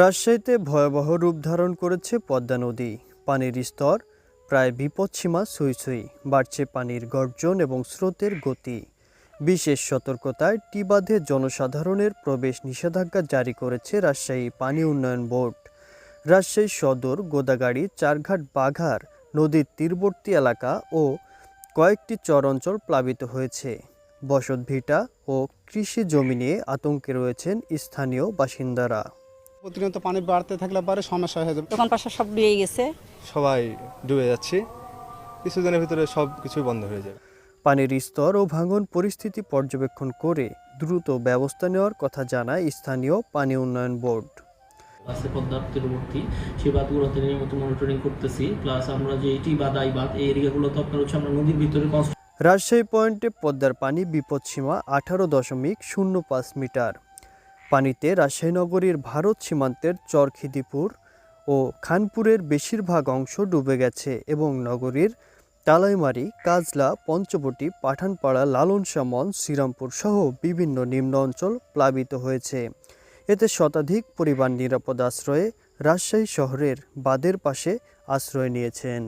রাজশাহীতে ভয়াবহ রূপ ধারণ করেছে পদ্মা নদী। পানির স্তর প্রায় বিপদসীমা ছুঁই, বাড়ছে পানির গর্জন এবং স্রোতের গতি। বিশেষ সতর্কতায় টিবাঁধে জনসাধারণের প্রবেশ নিষেধাজ্ঞা জারি করেছে রাজশাহী পানি উন্নয়ন বোর্ড। রাজশাহী সদর, গোদাগাড়ি, চারঘাট, বাঘার নদীর তীরবর্তী এলাকা ও কয়েকটি চর অঞ্চল প্লাবিত হয়েছে। বসতভিটা ও কৃষি জমি নিয়ে আতঙ্কে রয়েছেন স্থানীয় বাসিন্দারা। প্রতিনিয়ত পানি বাড়তে থাকলে পরে সমস্যা হয়ে যাবে। দোকান পাশা সব ডুবে গেছে। সবাই ডুবে যাচ্ছি। কিছুদিনের ভিতরে সব কিছুই বন্ধ হয়ে যাবে। পানির স্তর ও ভাঙন পরিস্থিতি পর্যবেক্ষণ করে দ্রুত ব্যবস্থা নেওয়ার কথা জানায় স্থানীয় পানি উন্নয়ন বোর্ড। আছে পদ্মার তীরবর্তী সেই বাঁধগুলোতে নিয়মিত মনিটরিং করতেছি। প্লাস আমরা যে টি বাদ আই বাদ এই এরিয়াগুলোতে আপনার হচ্ছে আমরা নদীর ভিতরে রাজশাহী পয়েন্টে পদ্মার পানি বিপদসীমা আঠারো দশমিক শূন্য পাঁচ মিটার। পানিতে রাজশাহী নগরীর ভারত সীমান্তের চরখিদিপুর ও খানপুরের বেশিরভাগ অংশ ডুবে গেছে এবং নগরীর তালাইমারি, কাজলা, পঞ্চবটি, পাঠানপাড়া লালন সামন শ্রীরামপুর সহ বিভিন্ন নিম্ন অঞ্চল প্লাবিত হয়েছে। এতে শতাধিক পরিবার নিরাপদ আশ্রয়ে রাজশাহী শহরের বাদের পাশে আশ্রয় নিয়েছেন।